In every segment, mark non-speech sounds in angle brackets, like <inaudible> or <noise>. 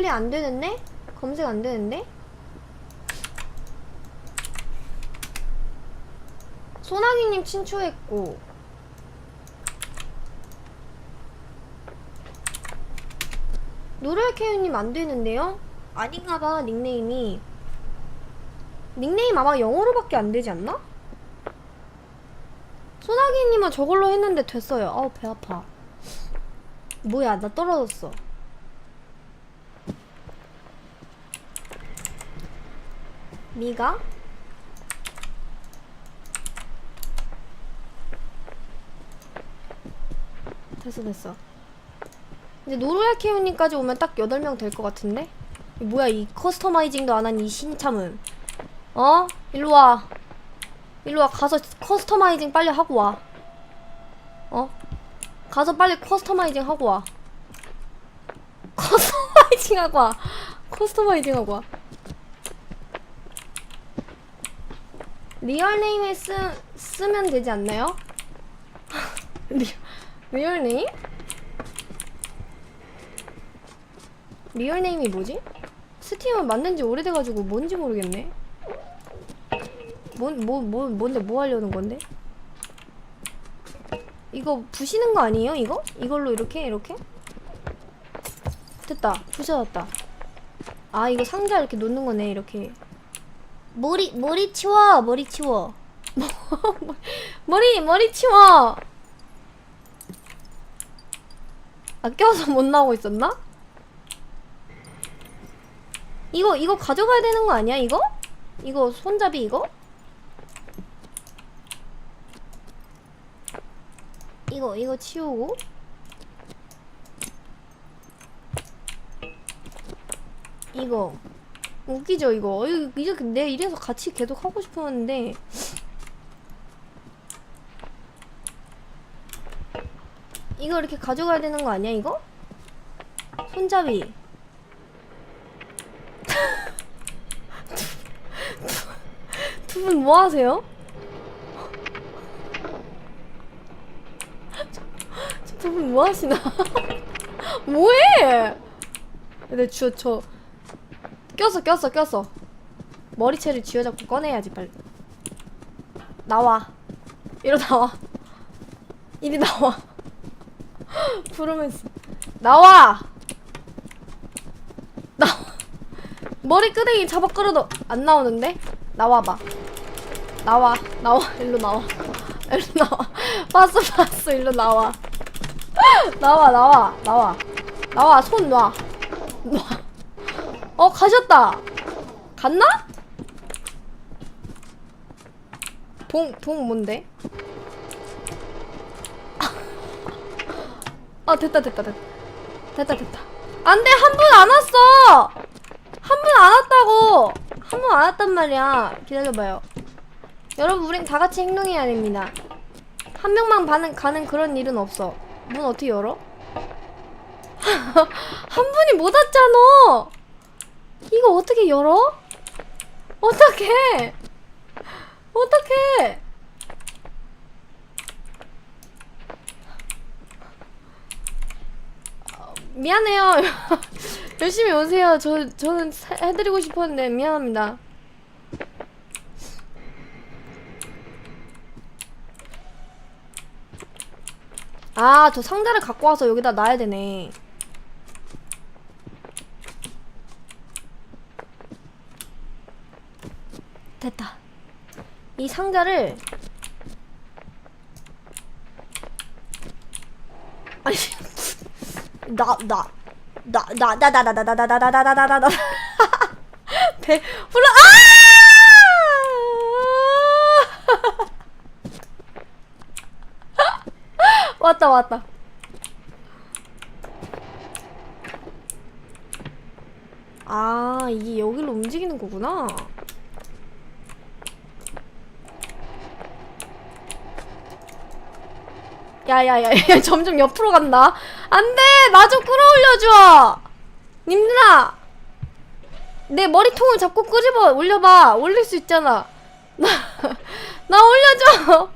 클릭 안 되는데? 검색 안 되는데? 소나기님 친추했고 노르케유님 안 되는데요? 아닌가봐 닉네임이 닉네임 아마 영어로밖에 안 되지 않나? 소나기님은 저걸로 했는데 됐어요 아우 배 아파 뭐야 나 떨어졌어 미가? 됐어 됐어 이제 노르야케우님까지 오면 딱 8명 될 것 같은데? 이 뭐야 이 커스터마이징도 안 한 이 신참은 어? 일로와 일로와 가서 커스터마이징 빨리 하고 와 어? 가서 빨리 커스터마이징 하고 와 <laughs> 커스터마이징 하고 와 커스터마이징 하고 와 리얼 네임에 쓰, 쓰면 되지 않나요? <laughs> 리, 리얼 네임? 리얼 네임이 뭐지? 스팀은 만든 지 오래돼가지고 뭔지 모르겠네. 뭔, 뭐, 뭐, 뭔데, 뭐 하려는 건데? 이거 부시는 거 아니에요, 이거? 이걸로 이렇게, 이렇게? 됐다. 부셔졌다. 아, 이거 상자 이렇게 놓는 거네, 이렇게. 머리 머리 치워 머리 치워 머리 머리 치워 아 껴서 못 나오고 있었나? 이거 이거 가져가야 되는 거 아니야 이거? 이거 손잡이 이거? 이거 이거 치우고 이거 웃기죠 이거 이거 이제 내 이래서 같이 계속 하고 싶었는데 이거 이렇게 가져가야 되는 거 아니야 이거? 손잡이 <laughs> 두 분 뭐 하세요? 두 분 뭐 하시나? <laughs> 뭐해? 근데 저, 저 꼈어 꼈어 꼈어. 머리채를 쥐어잡고 꺼내야지 빨리. 나와. 이리 나와. 이리 나와. <laughs> 부르면서 나와! 나와. 머리 끄댕이 잡아 끌어도 안 나오는데? 나와봐. 나와 나와 일로 나와. <laughs> 일로 나와. 봤어 봤어 일로 나와. <laughs> 나와 나와 나와. 나와 손 놔. 놔. 어 가셨다. 갔나? 봉, 봉 뭔데? 아 됐다 됐다 됐다. 됐다 됐다. 안돼 한 분 안 왔어! 한 분 안 왔다고! 한 분 안 왔단 말이야. 기다려봐요. 여러분 우린 다 같이 행동해야 됩니다. 한 명만 가는, 가는 그런 일은 없어. 문 어떻게 열어? <laughs> 한 분이 못 왔잖아 이거 어떻게 열어? 어떻게? 어떻게? 미안해요. <laughs> 열심히 오세요. 저 저는 사- 해드리고 싶었는데 미안합니다. 아, 저 상자를 갖고 와서 여기다 놔야 되네. 됐다. 이 상자를 아니 나나나나나 나 나 나 나 나 나 나 나 나 나 나나 배 불러 아 왔다 왔다 아 이게 여기로 움직이는 거구나 야야야 <laughs> 야, 점점 옆으로 간다. 안돼! 나 좀 끌어올려줘! 님들아! 내 머리통을 잡고 끄집어 올려봐. 올릴 수 있잖아. <laughs> 나, <laughs> 나 올려줘!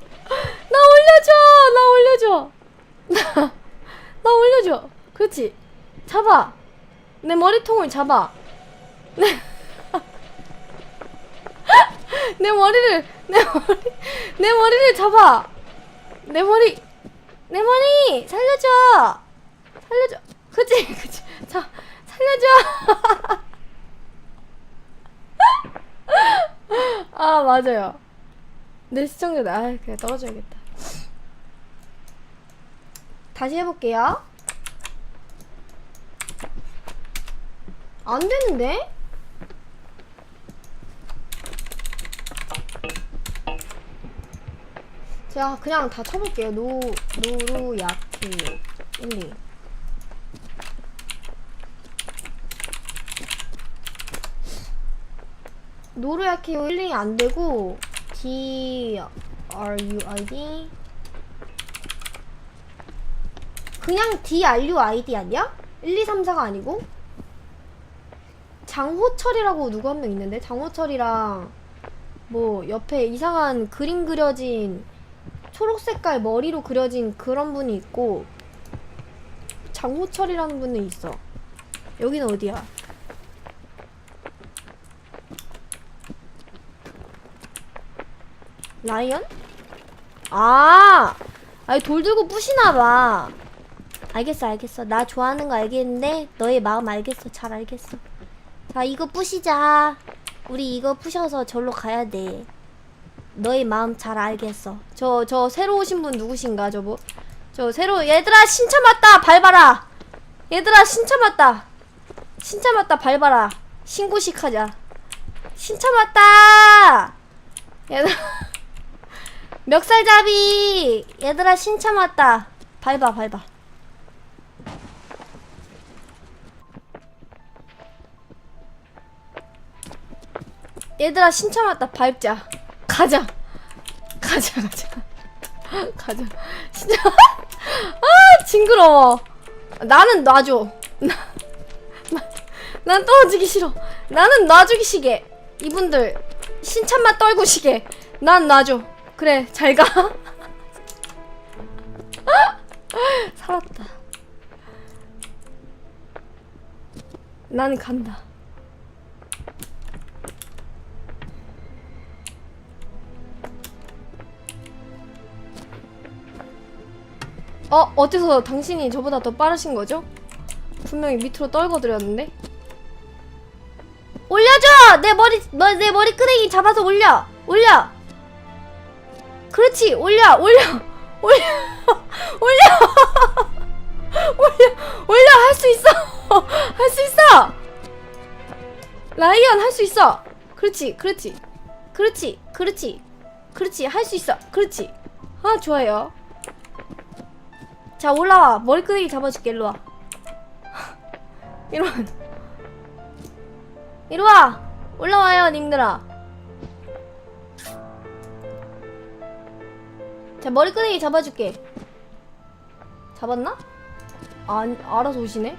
나 올려줘! 나 올려줘! 나, 나 올려줘! 그렇지? 잡아! 내 머리통을 잡아. 내, 내 머리를 내 머리 내 머리를 잡아. 내 머리 내 머리 살려줘. 살려줘. 그치 그치. 자 살려줘. <laughs> 아 맞아요. 내 시청자들 아 그냥 떨어져야겠다. 다시 해볼게요. 안 되는데? 제가 그냥 다 쳐볼게요. 노, 노루, 야키, 1, 2. 노루야키 1, 2 안 되고, D, R, U, I, D. 그냥 D, R, U, I, D 아니야? 1, 2, 3, 4가 아니고? 장호철이라고 누구 한 명 있는데 장호철이랑 뭐 옆에 이상한 그림 그려진 초록 색깔 머리로 그려진 그런 분이 있고 장호철이라는 분은 있어. 여기는 어디야? 라이언? 아, 아니 돌 들고 부시나 봐. 알겠어, 알겠어. 나 좋아하는 거 알겠는데 너의 마음 알겠어, 잘 알겠어. 자, 이거 부시자. 우리 이거 부셔서 절로 가야 돼. 너의 마음 잘 알겠어. 저, 저 새로 오신 분 누구신가, 저거? 저 새로, 얘들아, 신참 왔다! 밟아라! 얘들아, 신참 왔다! 신참 왔다, 밟아라. 신고식 하자. 신참 왔다! 얘들아. <laughs> 멱살잡이! 얘들아, 신참 왔다. 밟아, 밟아. 얘들아 신청 왔다 밟자 가자. 가자 가자. <laughs> 가자. 진짜? <laughs> 아 징그러워. 나는 놔줘. <laughs> 난 떨어지기 싫어. 나는 놔주기 시게 이분들 신참만 떨고 시게 난 놔줘. 그래 잘 가. 살았다. 나는 간다 어, 어디서 당신이 저보다 더 빠르신 거죠? 분명히 밑으로 떨궈드렸는데? 올려줘! 내 머리, 너, 내 머리끄댕이 잡아서 올려! 올려! 그렇지! 올려! 올려! <laughs> 올려! <laughs> 올려! <laughs> 올려! 올려! 할 수 있어! 할 수 있어! 라이언 할 수 있어! 그렇지, 그렇지. 그렇지, 그렇지. 그렇지, 할 수 있어. 그렇지. 아, 좋아요. 자 올라와 머리끄댕이 잡아줄게 일로와 이리와 이리와 올라와요 님들아 자 머리끄댕이 잡아줄게 잡았나? 아, 알아서 오시네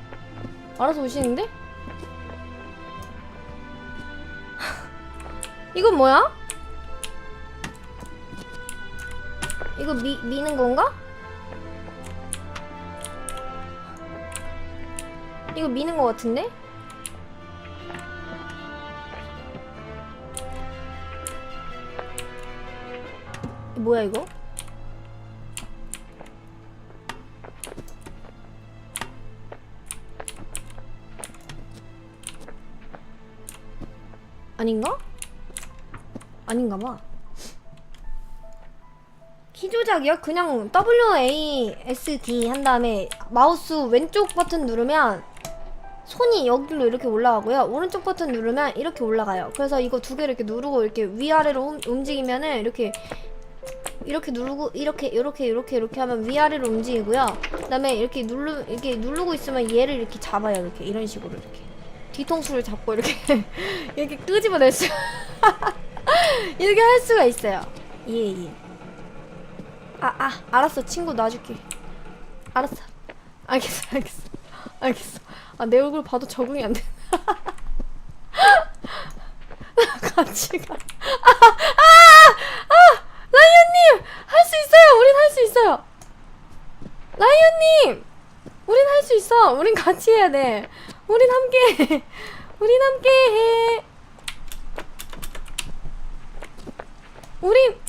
알아서 오시는데? <laughs> 이건 뭐야? 이거 미, 미는 건가? 이거 미는 것 같은데? 이 뭐야 이거? 아닌가? 아닌가 봐. 키 조작이요? 그냥 WASD 한 다음에 마우스 왼쪽 버튼 누르면 손이 여기로 이렇게 올라가고요. 오른쪽 버튼 누르면 이렇게 올라가요. 그래서 이거 두 개를 이렇게 누르고 이렇게 위아래로 움- 움직이면은 이렇게 이렇게 누르고 이렇게 이렇게 이렇게 이렇게 하면 위아래로 움직이고요. 그다음에 이렇게 누르 이렇게 누르고 있으면 얘를 이렇게 잡아요. 이렇게 이런 식으로 이렇게 뒤통수를 잡고 이렇게 <laughs> 이렇게 끄집어낼 수 <laughs> 이렇게 할 수가 있어요. 예 예. 아 아 알았어 친구 놔줄게. 알았어. 알겠어 알겠어 알겠어. 아, 내 얼굴 봐도 적응이 안 돼. <laughs> 같이 가. 아, 아, 아, 라이언님! 할 수 있어요! 우린 할 수 있어요! 라이언님! 우린 할 수 있어! 우린 같이 해야 돼. 우린 함께 해. 우린 함께 해. 우린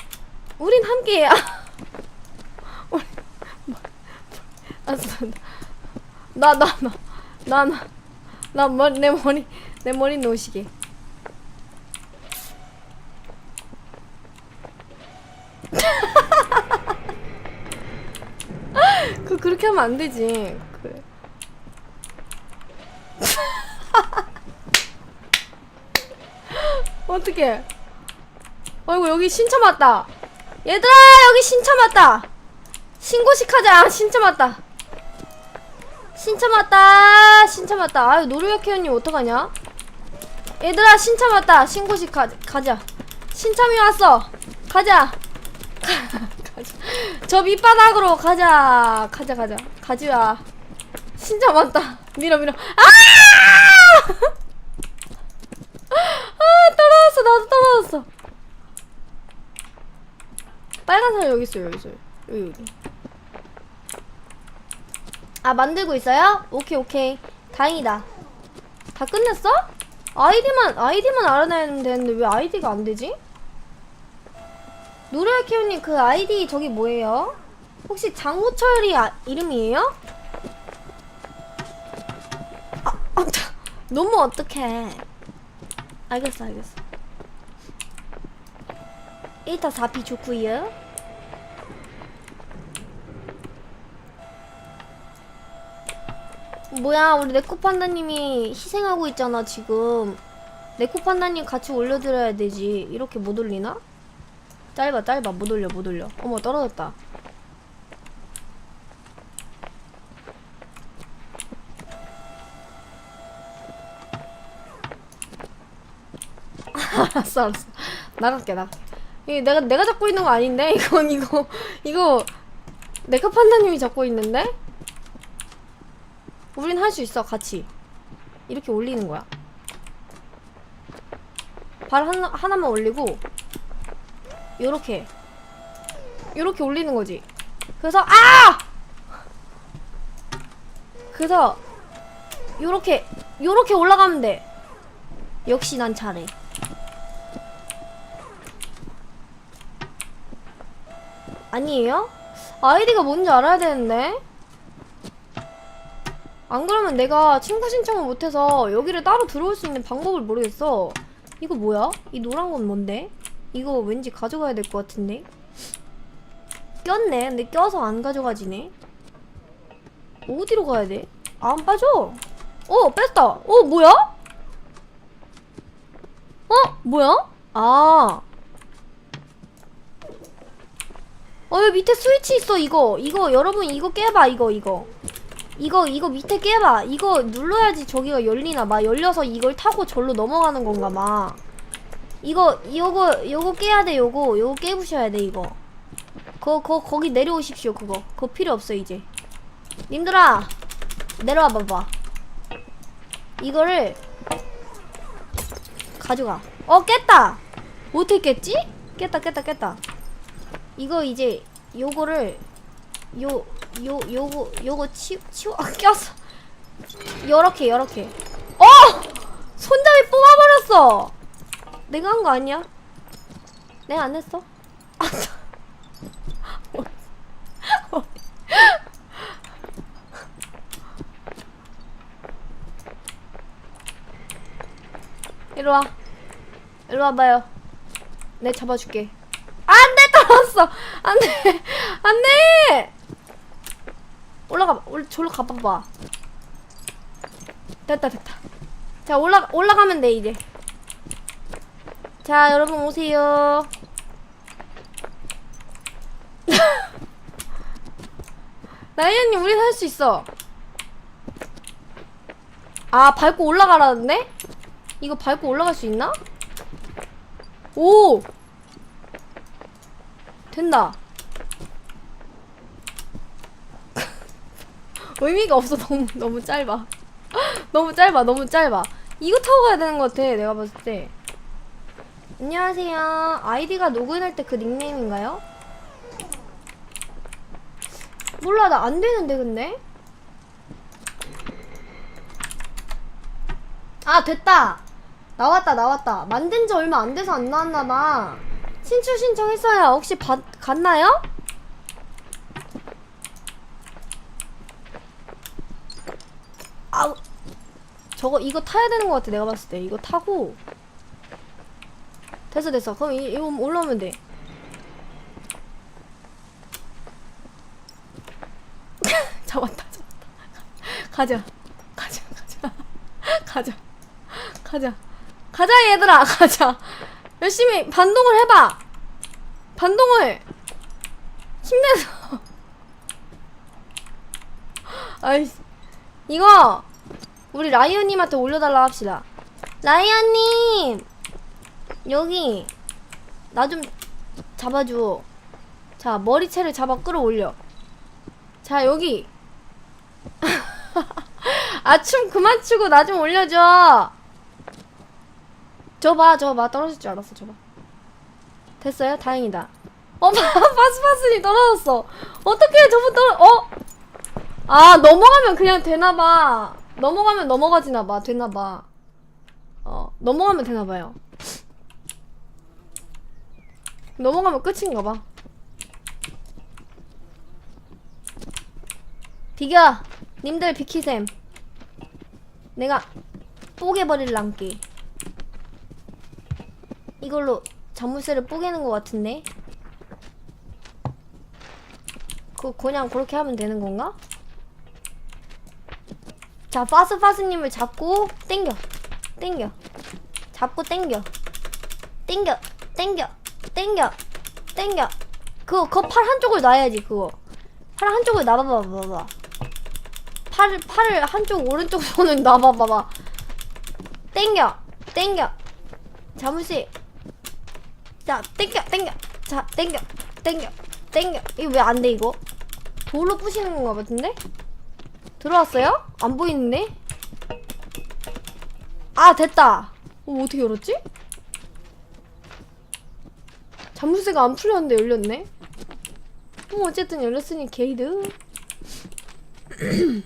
우린 함께해. <laughs> 아. 우리 뭐, 알았어. 나나 나 나 나나내 머리 내 머리 놓으시게. <laughs> 그 그렇게 하면 안 되지. 그. <laughs> 어떻게? 어이구 여기 신참 왔다. 얘들아 여기 신참 왔다. 신고식 하자. 신참 왔다. 신참 왔다. 신참 왔다. 아유 노루야키 언니 어떡하냐? 얘들아 신참 왔다. 신고식 가, 가자. 신참이 왔어. 가자. 가자. <laughs> 저 밑바닥으로 가자. 가자 가자. 가지야. 신참 왔다. 밀어 밀어. 아! 아 떨어졌어. 나도 떨어졌어. 빨간 살 여기 있어요. 여기 있어요. 여기 여기. 아 만들고 있어요? 오케이 오케이. 다행이다. 다 끝냈어? 아이디만 아이디만 알아내면 되는데 왜 아이디가 안 되지? 노래키우님 그 아이디 저기 뭐예요? 혹시 장호철이 아, 이름이에요? 아, 아 자, 너무 어떡해. 알겠어 알겠어. 1타 4피 좋구요. 뭐야 우리 네코 판다님이 희생하고 있잖아 지금. 네코 판다님 같이 올려드려야 되지. 이렇게 못 올리나? 짧아 짧아. 못 올려 못 올려. 어머 떨어졌다. <laughs> 알았어 알았어. 나갈게 나갈게 이 내가 내가 잡고 있는 거 아닌데? <laughs> 이건 이거 이거 네코 판다님이 잡고 있는데 우린 할 수 있어 같이. 이렇게 올리는 거야. 발 하나, 하나만 올리고 요렇게. 요렇게 올리는 거지. 그래서 아! 그래서 요렇게 요렇게 올라가면 돼. 역시 난 잘해. 아니에요? 아이디가 뭔지 알아야 되는데 안 그러면 내가 친구 신청을 못해서 여기를 따로 들어올 수 있는 방법을 모르겠어. 이거 뭐야? 이 노란 건 뭔데? 이거 왠지 가져가야 될 것 같은데? 꼈네. 근데 껴서 안 가져가지네. 어디로 가야 돼? 안 빠져. 어, 뺐다. 어, 뭐야? 어, 뭐야? 아. 어, 여기 밑에 스위치 있어, 이거. 이거, 여러분, 이거 깨봐, 이거, 이거. 이거 이거 밑에 깨봐. 이거 눌러야지 저기가 열리나 봐. 열려서 이걸 타고 절로 넘어가는 건가 봐. 이거 요거 요거 깨야 돼 요거. 요거 깨부셔야 돼 이거. 거, 거 거기 내려오십시오 그거. 그거 필요 없어 이제. 님들아 내려와 봐봐. 이거를 가져가. 어 깼다! 어떻게 깼지? 깼다 깼다 깼다. 이거 이제 요거를 요, 요, 요거, 요거 치, 치워, 아, 꼈어. 요렇게, 요렇게. 어! 손잡이 뽑아버렸어! 내가 한 거 아니야? 내가 안 했어? 아, <laughs> 이리 와. 이리 와봐요. 내 잡아줄게. 안 돼! 떨어졌어! 안 돼! 안 돼! 올라가, 올, 저로 가봐봐. 됐다, 됐다. 자, 올라, 올라가면 돼, 이제. 자, 여러분 오세요. <laughs> 나이언님, 우린 할수 있어. 아, 밟고 올라가라는데? 이거 밟고 올라갈 수 있나? 오! 된다. 의미가 없어. <laughs> 너무 너무 짧아. <laughs> 너무 짧아 너무 짧아. 이거 타고 가야 되는 것 같아 내가 봤을 때. 안녕하세요. 아이디가 로그인할 때 그 닉네임인가요? 몰라 나 안 되는데 근데. 아 됐다. 나왔다 나왔다. 만든 지 얼마 안 돼서 안 나왔나봐. 신출 신청했어요. 혹시 받, 갔나요? 아우 저거 이거 타야 되는 것 같아 내가 봤을 때. 이거 타고. 됐어 됐어. 그럼 이, 이거 올라오면 돼. <laughs> 잡았다 잡았다. 가자. 가자 가자. <laughs> 가자. 가자. 가자 얘들아. <laughs> 가자. 열심히 반동을 해봐. 반동을. 힘내서. 아이씨. 이거 우리 라이언님한테 올려달라 합시다. 라이언님! 여기 나 좀 잡아줘. 자 머리채를 잡아 끌어올려. 자 여기. <laughs> 아 춤 그만 추고 나 좀 올려줘. 저봐 저봐. 떨어질 줄 알았어 저봐. 됐어요? 다행이다. 어 <laughs> 파스파스님 떨어졌어. 어떻게 저분 떨어 어? 아 넘어가면 그냥 되나봐 넘어가면 넘어가지나 봐 되나 봐. 어 넘어가면 되나 봐요. 넘어가면 끝인가 봐. 비겨 님들 비키셈. 내가 뽀개버릴랑께 이걸로 자물쇠를 뽀개는 것 같은데? 그 그냥 그렇게 하면 되는 건가? 자 파스파스님을 잡고 땡겨. 땡겨. 잡고 땡겨. 땡겨. 땡겨. 땡겨. 땡겨. 그거 그거 팔 한쪽을 놔야지 그거. 팔 한쪽을 놔봐봐 봐봐. 팔을 팔을 한쪽 오른쪽 손을 <laughs> 놔봐봐봐. 땡겨. 땡겨. 자무씨 자 땡겨 땡겨. 자 땡겨. 땡겨. 땡겨. 이거 왜 안 돼 이거? 돌로 부시는 건가 같은데 들어왔어요? 안 보이는데 아 됐다 어, 어떻게 열었지? 자물쇠가 안 풀렸는데 열렸네 어, 어쨌든 열렸으니 게이드 <clears throat>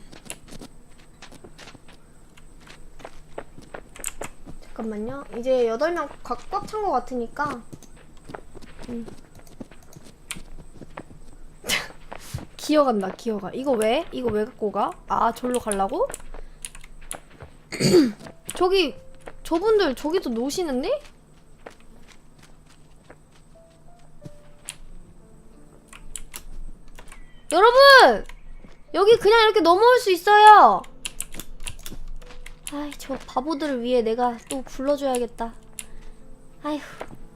잠깐만요 이제 8명 꽉찬것 같으니까 음. 기어간다 기어가 이거 왜? 이거 왜 갖고 가? 아 절로 가려고? <clears throat> 저기 저분들 저기도 노시는데? 여러분! 여기 그냥 이렇게 넘어올 수 있어요! 아이, 저 바보들을 위해 내가 또 불러줘야겠다. 아휴,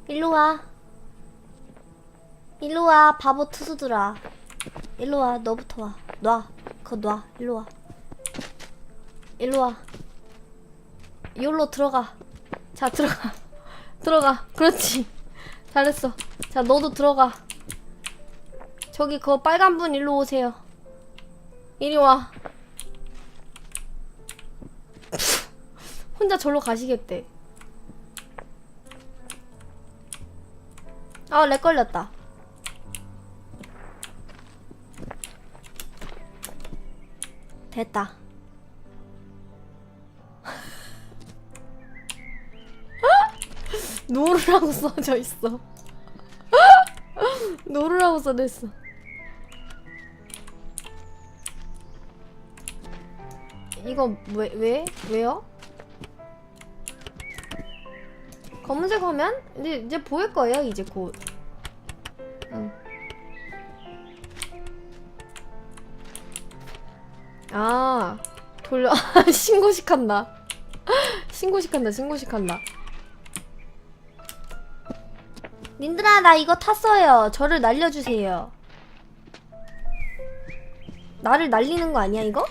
일로 와. 일로 와, 바보 투수들아. 일로 와, 너부터 와. 놔. 그거 놔. 일로 와. 일로 와. 여기로 들어가. 자, 들어가. <laughs> 들어가. 그렇지. 잘했어. 자, 너도 들어가. 저기 그 빨간 분 일로 오세요. 이리 와. <laughs> 혼자 절로 가시겠대. 아, 렉 걸렸다. 됐다. <laughs> 노르라고 써져 있어. <laughs> 노르라고 써져 있어. 이거 왜, 왜? 왜요? 검은색 화면? 이제, 이제 보일 거예요, 이제 곧. 응. 아, 돌려. 신고식 한다. 신고식 한다, 신고식 한다. 님들아, 나 이거 탔어요. 저를 날려주세요. 나를 날리는 거 아니야, 이거?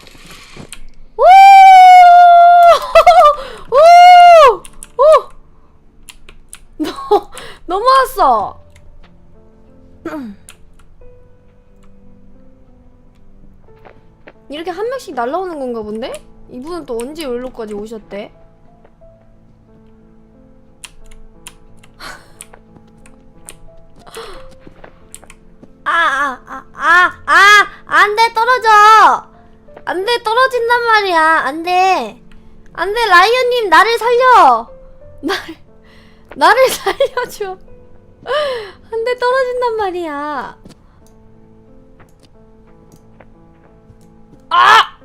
<laughs> 너, <laughs> 넘어왔어! <clears throat> 이렇게 한 명씩 날라오는 건가 본데? 이분은 또 언제 여기로까지 오셨대? 아, 아, 아, 아, 아, 안 돼, 떨어져! 안 돼, 떨어진단 말이야. 안 돼. 안돼 라이언님 나를 살려 나를 나를 <laughs> 살려줘 안돼 떨어진단 말이야 아!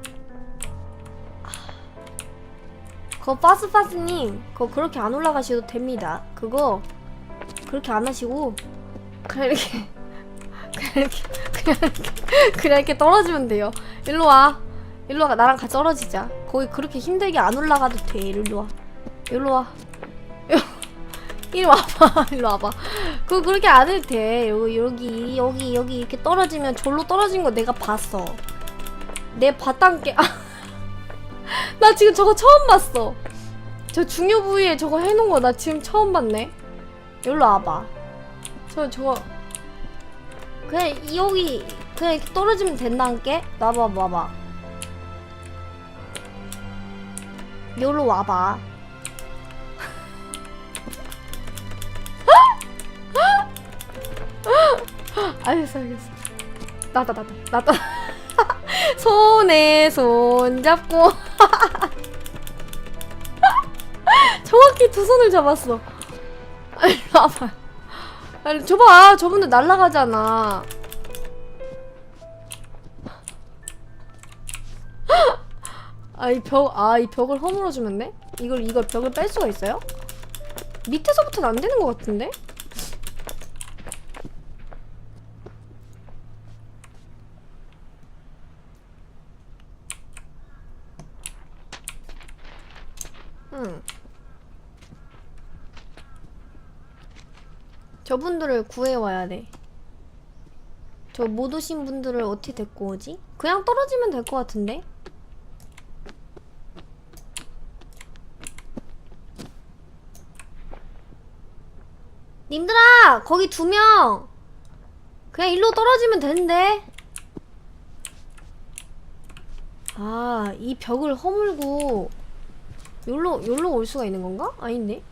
그거 파스파스님 그거 그렇게 안 올라가셔도 됩니다. 그거 그렇게 안 하시고 그냥 이렇게 <laughs> 그냥 이렇게 그냥 이렇게 그냥 이렇게 떨어지면 돼요. 일로 와. 일로 와. 나랑 같이 떨어지자. 거기 그렇게 힘들게 안 올라가도 돼. 일로 와. 일로 <laughs> 와봐. <laughs> 일로 와봐. 그거 그렇게 안 해도 돼. 여기 여기 여기 여기 이렇게 떨어지면 절로 떨어진 거 내가 봤어 내 봤단 게나 <laughs> 지금 저거 처음 봤어. 저 중요 부위에 저거 해놓은 거 나 지금 처음 봤네. 일로 와봐. 저 저거. 그냥 여기 그냥 이렇게 떨어지면 된다니까 나봐 봐봐. 여기로 와봐. <laughs> 알겠어 알겠어. 나다 나다 나다 손에 손 잡고 <laughs> 정확히 두 손을 잡았어 아니 와봐 아니 줘봐 저분들 날라가잖아 아이 벽, 아, 이 벽을 허물어 주면 돼? 이걸, 이걸 벽을 뺄 수가 있어요? 밑에서부터는 안 되는 것 같은데? 저분들을 구해와야 돼. 저 못 오신 분들을 어떻게 데리고 오지? 그냥 떨어지면 될 것 같은데? 님들아! 거기 두 명! 그냥 일로 떨어지면 되는데? 아, 이 벽을 허물고, 여기로, 여기로 올 수가 있는 건가? 아닌데?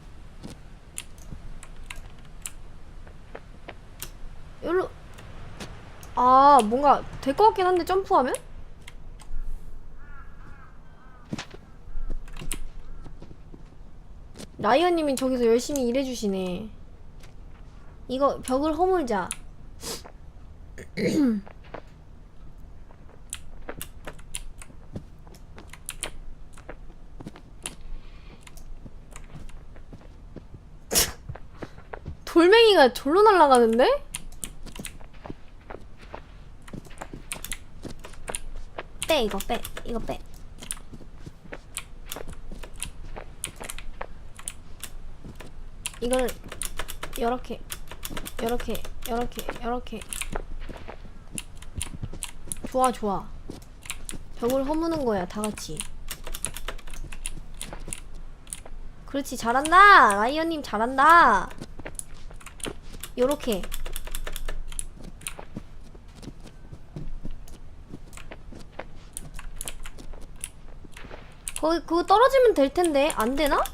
여기로, 아, 뭔가 될 것 같긴 한데, 점프하면? 라이언님이 저기서 열심히 일해주시네. 이거 벽을 허물자. <clears throat> 돌멩이가 절로 날아가는데? 빼 이거 빼 이거 빼. 이걸 이렇게 요렇게 요렇게 요렇게. 좋아 좋아. 벽을 허무는 거야 다 같이. 그렇지 잘한다! 라이언님 잘한다! 요렇게 거기 그거 떨어지면 될 텐데 안 되나?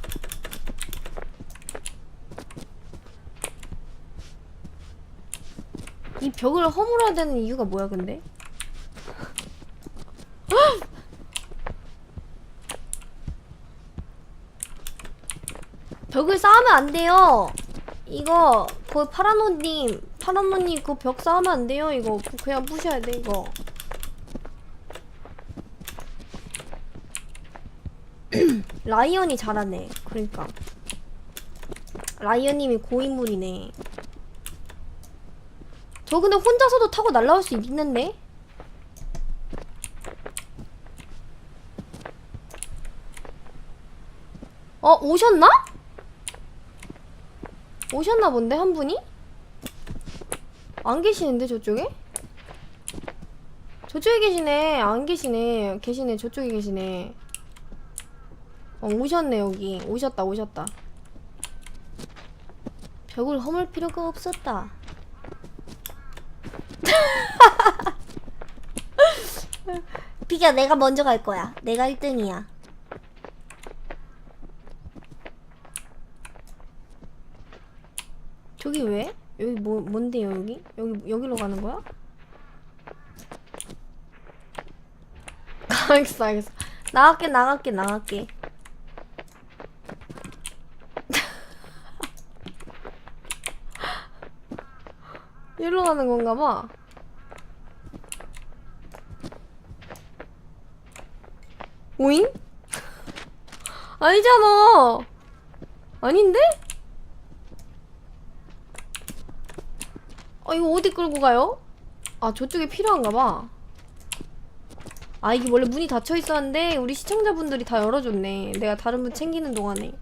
이 벽을 허물어야 되는 이유가 뭐야 근데? <gasps> 벽을 쌓으면 안 돼요. 이거 그 파라노님, 파라노님 그 벽 쌓으면 안 돼요. 이거 그냥 부셔야 돼 이거. 라이언이 잘하네. 그러니까 라이언님이 고인물이네. 저 근데 혼자서도 타고 날라올 수 있는데? 어, 오셨나? 오셨나 본데, 한 분이? 안 계시는데, 저쪽에? 저쪽에 계시네. 안 계시네. 계시네. 저쪽에 계시네. 어, 오셨네, 여기. 오셨다, 오셨다. 벽을 허물 필요가 없었다. <laughs> 비겨 내가 먼저 갈 거야. 내가 1등이야. 저기 왜? 여기 뭐 뭔데요 여기? 여기 여기로 가는 거야? <laughs> 알겠어 알겠어. 나갈게 나갈게 나갈게. 일로 가는 건가 봐. 오잉? <laughs> 아니잖아. 아닌데? 아 이거 어디 끌고 가요? 아 저쪽에 필요한가 봐. 아 이게 원래 문이 닫혀 있었는데 우리 시청자분들이 다 열어줬네. 내가 다른 분 챙기는 동안에.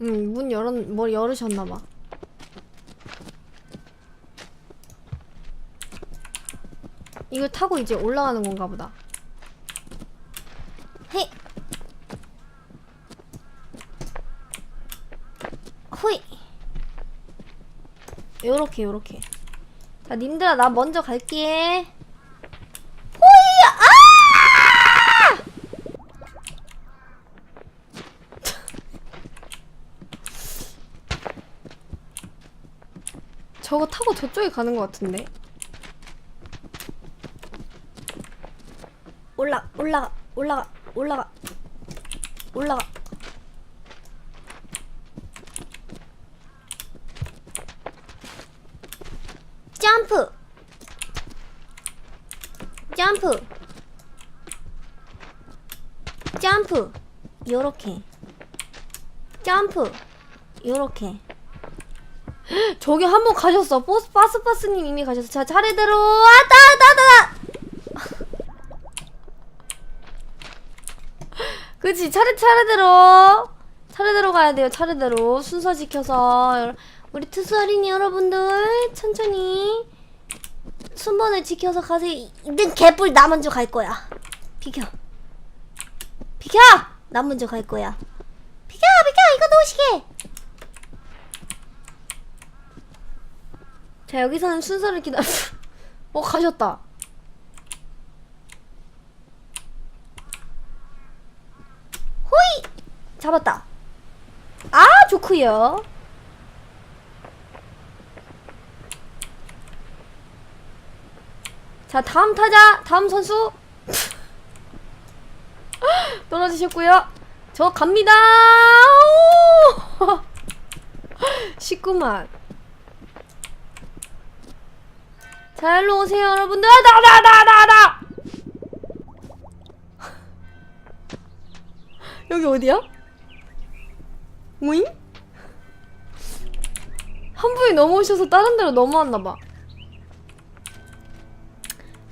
응, 문 열었, 뭐 열으셨나봐. 이걸 타고 이제 올라가는 건가 보다. 헤이! 호이! 요렇게, 요렇게. 자, 님들아, 나 먼저 갈게. 호이! 아! 저거 타고 저쪽에 가는 것 같은데. 올라, 올라가, 올라가, 올라가, 올라가. 점프! 점프! 점프! 요렇게. 점프! 요렇게. 저기 한 번 가셨어. 버스 파스파스님 이미 가셨어. 자 차례대로 왔다 왔다 왔다. 그치 차례 차례대로 차례대로 가야 돼요. 차례대로 순서 지켜서 우리 투수 어린이 여러분들 천천히 순번을 지켜서 가세요. 이등 개뿔 나 먼저 갈 거야. 비켜. 비켜. 나 먼저 갈 거야. 비켜 비켜 이거 놓으시게. 자 여기서는 순서를 기다려 <laughs> 어 가셨다. 호이! 잡았다. 아 좋구요. 자 다음 타자 다음 선수. <laughs> 떨어지셨고요. 저 갑니다. 오! <laughs> 쉽구만 자, 일로 오세요, 여러분들. 아, 나, 나, 나, 나, 나! <laughs> 여기 어디야? 오잉? 한 분이 넘어오셔서 다른 데로 넘어왔나봐.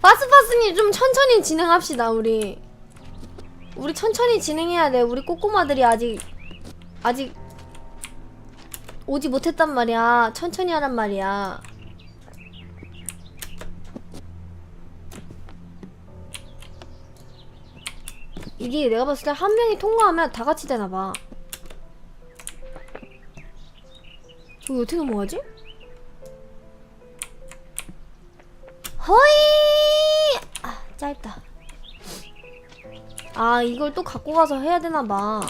파스파스님 좀 천천히 진행합시다, 우리. 우리 천천히 진행해야 돼. 우리 꼬꼬마들이 아직, 아직, 오지 못했단 말이야. 천천히 하란 말이야. 이게 내가 봤을 때 한 명이 통과하면 다 같이 되나 봐. 저기 어떻게 넘어가지? 허이! 아, 짧다. 아, 이걸 또 갖고 가서 해야 되나 봐.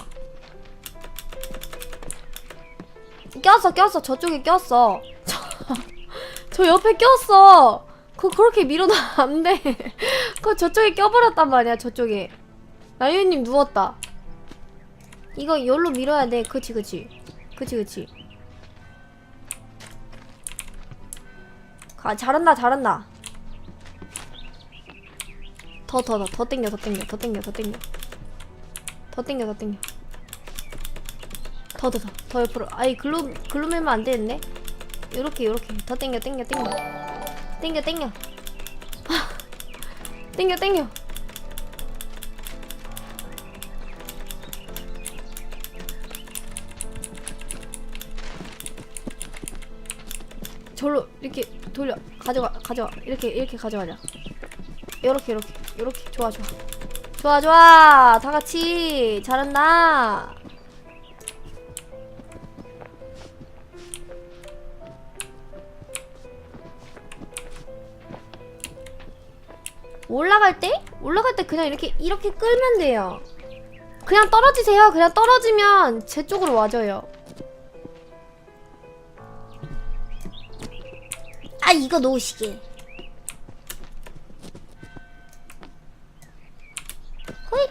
꼈어, 꼈어. 저쪽에 꼈어. 저, <laughs> 저 옆에 꼈어. 그거 그렇게 밀어도 안 돼. <laughs> 그거 저쪽에 껴버렸단 말이야, 저쪽에. 라이언님 누웠다. 이거 열로 밀어야 돼. 그치 그치. 그치 그치. 가 잘한다 잘한다. 더 더 더 더 땡겨 더 땡겨 더 땡겨 더 땡겨. 더 땡겨 더 땡겨. 더 더 더 더 옆으로. 아이 글로 글로 밀면 안 되는데. 요렇게 요렇게 더 땡겨 땡겨 땡겨. 땡겨 땡겨. <laughs> 땡겨 땡겨. 절로 이렇게 돌려 가져가 가져가 이렇게 이렇게 가져가자 요렇게 요렇게 요렇게. 좋아 좋아. 좋아 좋아. 다 같이 잘한다. 올라갈 때? 올라갈 때 그냥 이렇게 이렇게 끌면 돼요. 그냥 떨어지세요. 그냥 떨어지면 제 쪽으로 와줘요 아 이거 놓으시게. 호잇